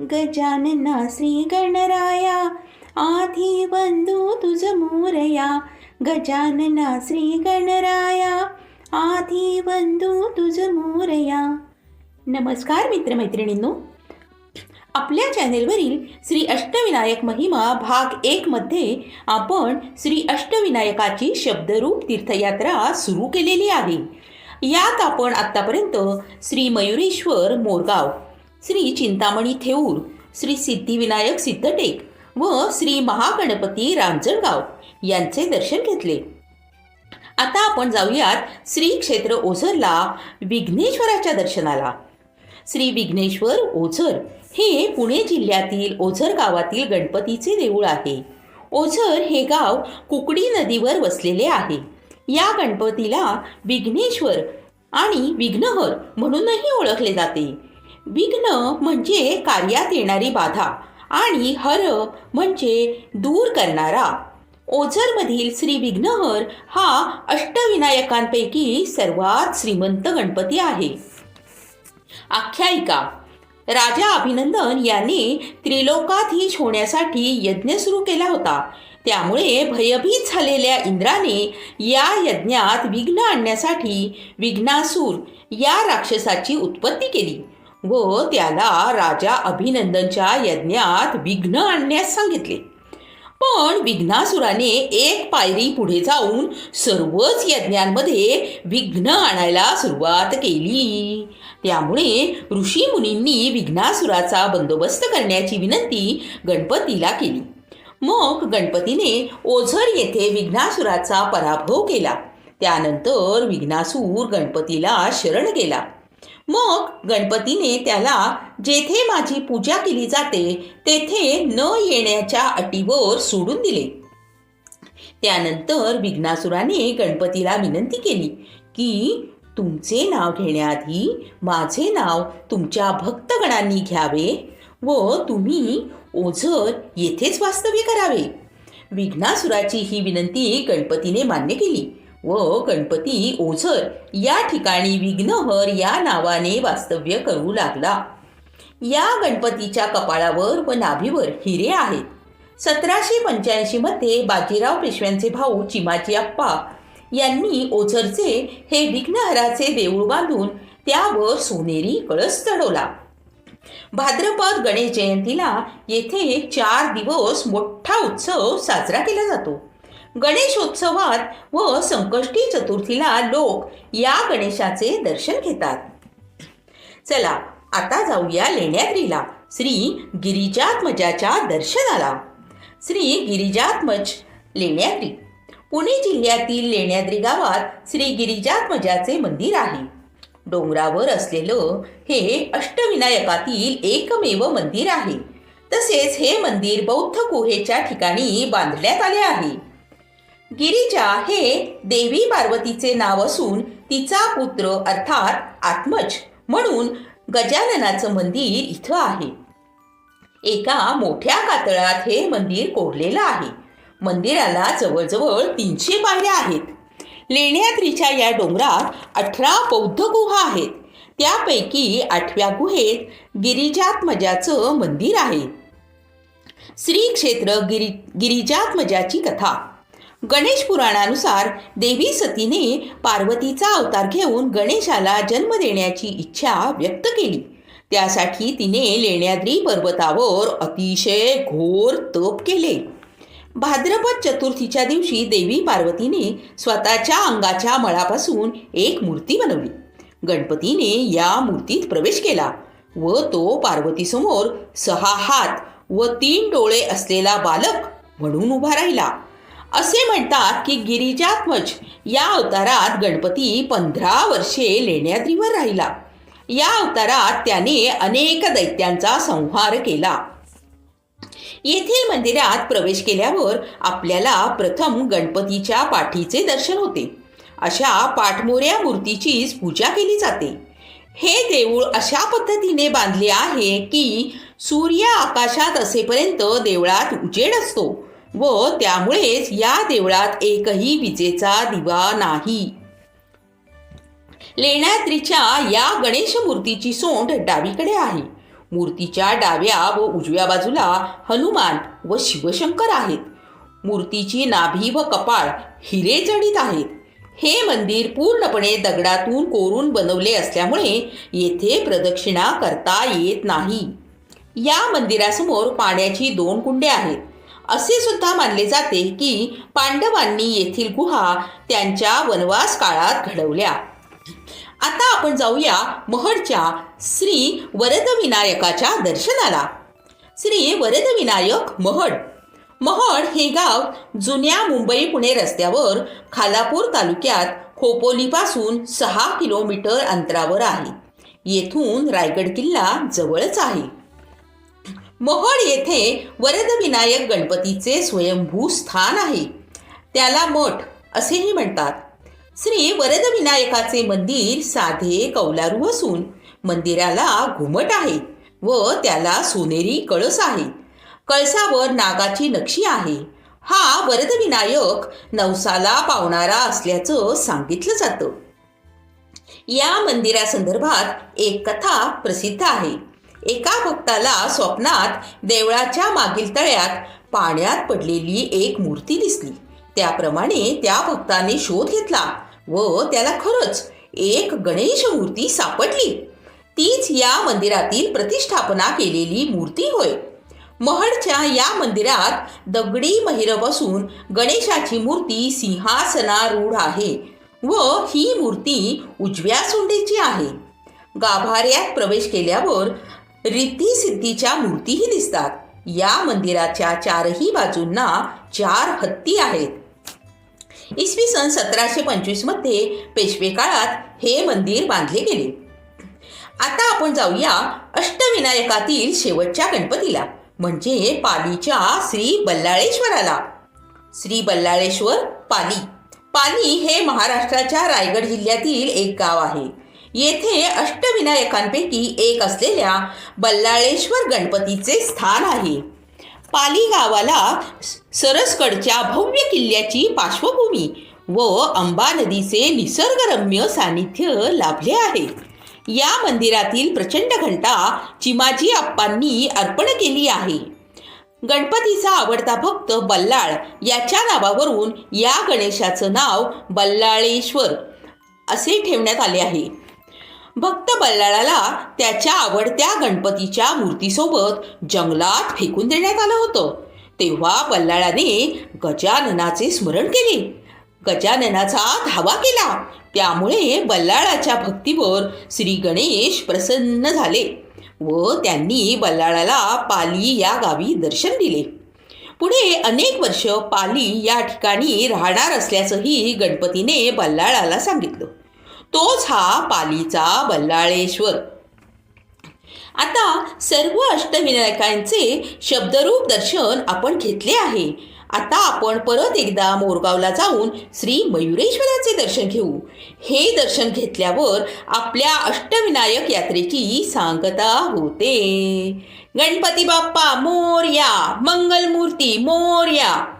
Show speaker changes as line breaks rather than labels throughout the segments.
गजानना श्री गणराया आधी बंधू तुझ मोरया. गजानना श्री गणराया आधी बंधू तुझ मोरया. नमस्कार मित्रमैत्रिणींनो. आपल्या चॅनेलवरील श्री अष्टविनायक महिमा भाग एकमध्ये आपण श्री अष्टविनायकाची शब्दरूप तीर्थयात्रा सुरू केलेली आहे. यात आपण आत्तापर्यंत श्री मयुरेश्वर मोरगाव श्री चिंतामणी थेऊर श्री सिद्धिविनायक सिद्धटेक व श्री महागणपती रांजणगाव यांचे दर्शन घेतले. आता आपण जाऊयात श्री क्षेत्र ओझरला विघ्नेश्वराच्या दर्शनाला. श्री विघ्नेश्वर ओझर हे पुणे जिल्ह्यातील ओझर गावातील गणपतीचे देऊळ आहे. ओझर हे गाव कुकडी नदीवर वसलेले आहे. या गणपतीला विघ्नेश्वर आणि विघ्नहर म्हणूनही ओळखले जाते. विघ्न म्हणजे कार्यात येणारी बाधा आणि हर म्हणजे दूर करणारा. ओझरमधील श्री विघ्नहर हा अष्टविनायकांपैकी सर्वात श्रीमंत गणपती आहे. आख्यायिका. राजा अभिनंदन यांनी त्रिलोकाधीश होण्यासाठी यज्ञ सुरू केला होता. त्यामुळे भयभीत झालेल्या इंद्राने या यज्ञात विघ्न आणण्यासाठी विघ्नासूर या राक्षसाची उत्पत्ती केली. व त्याला राजा अभिनंदनच्या यज्ञात विघ्न आणण्यास सांगितले. पण विघ्नासुराने एक पायरी पुढे जाऊन सर्वच यज्ञांमध्ये विघ्न आणायला सुरुवात केली. त्यामुळे ऋषी मुनींनी विघ्नासुराचा बंदोबस्त करण्याची विनंती गणपतीला केली. मग गणपतीने ओझर येथे विघ्नासुराचा पराभव केला. त्यानंतर विघ्नासूर गणपतीला शरण गेला. मग गणपतीने त्याला जेथे माझी पूजा केली जाते तेथे न येण्याच्या अटीवर सोडून दिले. त्यानंतर विघ्नासुराने गणपतीला विनंती केली की तुमचे नाव घेण्याआधी माझे नाव तुमच्या भक्तगणांनी घ्यावे व तुम्ही ओझर येथेच वास्तव्य करावे. विघ्नासुराची ही विनंती गणपतीने मान्य केली. व गणपती ओझर. या ठिकाणी विघ्नहर या नावाने वास्तव्य करू लागला. या गणपतीच्या कपाळावर व नाभीवर हिरे आहेत. सतराशे पंच्याऐंशी मध्ये बाजीराव पेशव्यांचे भाऊ चिमाजी अप्पा यांनी ओझरचे हे विघ्नहराचे देऊळ बांधून त्यावर सोनेरी कळस चढवला. भाद्रपद गणेश जयंतीला येथे चार दिवस मोठा उत्सव साजरा केला जातो. गणेशोत्सवात व संकष्टी चतुर्थीला लोक या गणेशाचे दर्शन घेतात. चला आता जाऊया लेण्याद्रीला श्री गिरिजात्मजाच्या दर्शनाला. श्री गिरिजात्मज लेण्याद्री. पुणे जिल्ह्यातील लेण्याद्री गावात श्री गिरिजात्मजाचे मंदिर आहे. डोंगरावर असलेलं हे अष्टविनायकातील एकमेव मंदिर आहे. तसेच हे मंदिर बौद्ध गुहेच्या ठिकाणी बांधण्यात आले आहे. गिरिजा हे देवी पार्वतीचे नाव असून तिचा पुत्र अर्थात आत्मज म्हणून गजाननाचं मंदिर इथं आहे. एका मोठ्या कातळात हे मंदिर कोरलेलं आहे. मंदिराला जवळजवळ तीनशे पायऱ्या आहेत. लेण्याद्रीच्या या डोंगरात अठरा बौद्ध गुहा आहेत. त्यापैकी आठव्या गुहेत गिरिजात्मजाचं मंदिर आहे. श्री क्षेत्र गिरी गिरिजात्मजाची कथा. गणेश पुराणानुसार देवी सतीने पार्वतीचा अवतार घेऊन गणेशाला जन्म देण्याची इच्छा व्यक्त केली. त्यासाठी तिने लेण्याद्री पर्वतावर अतिशय घोर तप केले. भाद्रपद चतुर्थीच्या दिवशी देवी पार्वतीने स्वतःच्या अंगाच्या मळापासून एक मूर्ती बनवली. गणपतीने या मूर्तीत प्रवेश केला व तो पार्वतीसमोर सहा हात व तीन डोळे असलेला बालक म्हणून उभा राहिला. असे म्हणतात की गिरिजात्मज या अवतारात गणपती पंधरा वर्षे लेण्याद्रीवर राहिला. या अवतारात त्याने अनेक दैत्यांचा संहार केला. येथील मंदिरात प्रवेश केल्यावर आपल्याला प्रथम गणपतीच्या पाठीचे दर्शन होते. अशा पाठमोऱ्या मूर्तीचीच पूजा केली जाते. हे देऊळ अशा पद्धतीने बांधले आहे की सूर्य आकाशात असेपर्यंत देवळात उजेड असतो. व त्यामुळेच या देवळात एकही विजेचा दिवा नाही. लेण्याद्रीच्या या गणेश मूर्तीची सोंड डावीकडे आहे. मूर्तीच्या डाव्या व उजव्या बाजूला हनुमान व शिवशंकर आहेत. मूर्तीची नाभी व कपाळ हिरे जडित आहेत. हे मंदिर पूर्णपणे दगडातून कोरून बनवले असल्यामुळे येथे प्रदक्षिणा करता येत नाही. या मंदिरासमोर पाण्याची दोन कुंडे आहेत. असे सुद्धा मानले जाते की पांडवांनी येथील गुहा त्यांच्या वनवास काळात घडवल्या. आता आपण जाऊया महडच्या श्री वरदविनायकाच्या दर्शनाला. श्री वरदविनायक महड. महड हे गाव जुन्या मुंबई पुणे रस्त्यावर खालापूर तालुक्यात खोपोलीपासून सहा किलोमीटर अंतरावर आहे. येथून रायगड किल्ला जवळच आहे. महड येथे वरदविनायक गणपतीचे स्वयंभू स्थान आहे. त्याला मठ असेही म्हणतात. श्री वरदविनायकाचे मंदिर साधे कौलारू असून मंदिराला घुमट आहे व त्याला सोनेरी कळस आहे. कळसावर नागाची नक्षी आहे. हा वरदविनायक नवसाला पावणारा असल्याचं सांगितलं जातं. या मंदिरासंदर्भात एक कथा प्रसिद्ध आहे. एका भक्ताला स्वप्नात देवळाच्या मागील तळ्यात पाण्यात पडलेली एक मूर्ती दिसली. त्याप्रमाणे त्या भक्ताने शोध घेतला व त्याला खरंच एक गणेश मूर्ती सापडली. तीच या मंदिरातील प्रतिष्ठापना केलेली मूर्ती होय. महडच्या या मंदिरात दगडी महिर बसून गणेशाची मूर्ती सिंहासनारूढ आहे व ही मूर्ती उजव्या सोंडेची आहे. गाभाऱ्यात प्रवेश केल्यावर रिद्धी सिद्धीच्या मूर्तीही दिसतात. या मंदिराच्या चारही बाजूंना चार हत्ती आहेत. इसवी सन सतराशे पंचवीसमध्ये पेशवे काळात हे मंदिर बांधले गेले. आता आपण जाऊया अष्टविनायकातील शेवटच्या गणपतीला म्हणजे पालीच्या श्री बल्लाळेश्वराला. श्री बल्लाळेश्वर पाली. पाली हे महाराष्ट्राच्या रायगड जिल्ह्यातील एक गाव आहे. येथे अष्टविनायकांपैकी एक असलेल्या बल्लाळेश्वर गणपतीचे स्थान आहे. पाली गावाला सरसकडच्या भव्य किल्ल्याची पार्श्वभूमी व अंबा नदीचे निसर्गरम्य सानिध्य लाभले आहे. या मंदिरातील प्रचंड घंटा चिमाजी आप्पांनी अर्पण केली आहे. गणपतीचा आवडता भक्त बल्लाळ याच्या नावावरून या गणेशाचं नाव बल्लाळेश्वर असे ठेवण्यात आले आहे. भक्त बल्लाळाला त्याच्या आवडत्या गणपतीच्या मूर्तीसोबत जंगलात फेकून देण्यात आलं होतं. तेव्हा बल्लाळाने गजाननाचे स्मरण केले. गजाननाचा धावा केला. त्यामुळे बल्लाळाच्या भक्तीवर श्री गणेश प्रसन्न झाले व त्यांनी बल्लाळाला पाली या गावी दर्शन दिले. पुढे अनेक वर्ष पाली या ठिकाणी राहणार असल्याचंही गणपतीने बल्लाळाला सांगितलं. तोच हा पालीचा बल्लाळेश्वर. आता सर्व अष्टविनायकांचे शब्दरूप दर्शन आपण घेतले आहे. आता आपण परत एकदा मोरगावला जाऊन श्री मयुरेश्वराचे दर्शन घेऊ. हे दर्शन घेतल्यावर आपल्या अष्टविनायक यात्रेची सांगता होते. गणपती बाप्पा मोर्या मंगलमूर्ती मोर्या.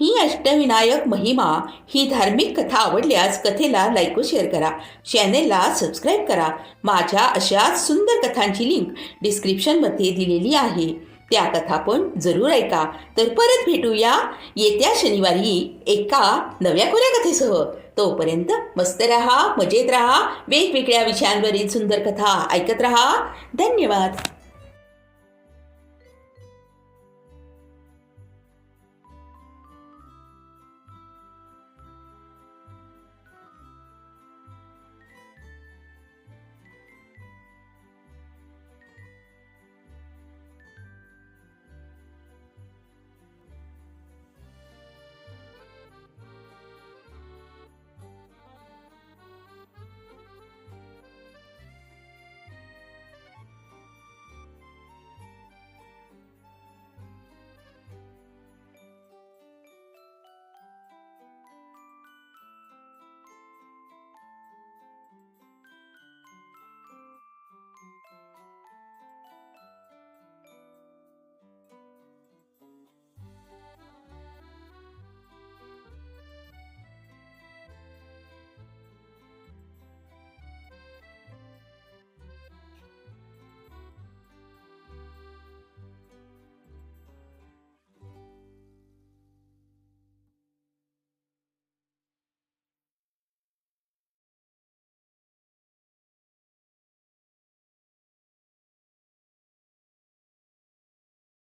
ही अष्टविनायक महिमा ही धार्मिक कथा आवडल्यास कथेला लाईक व शेअर करा. चॅनेलला सबस्क्राईब करा. माझ्या अशाच सुंदर कथांची लिंक डिस्क्रिप्शनमध्ये दिलेली आहे. त्या कथा पण जरूर ऐका. तर परत भेटूया. येत्या शनिवारी एका नव्या कोऱ्या कथेसह. तोपर्यंत मस्त रहा मजेत रहा वेगवेगळ्या विषयांवरील सुंदर कथा ऐकत रहा. धन्यवाद.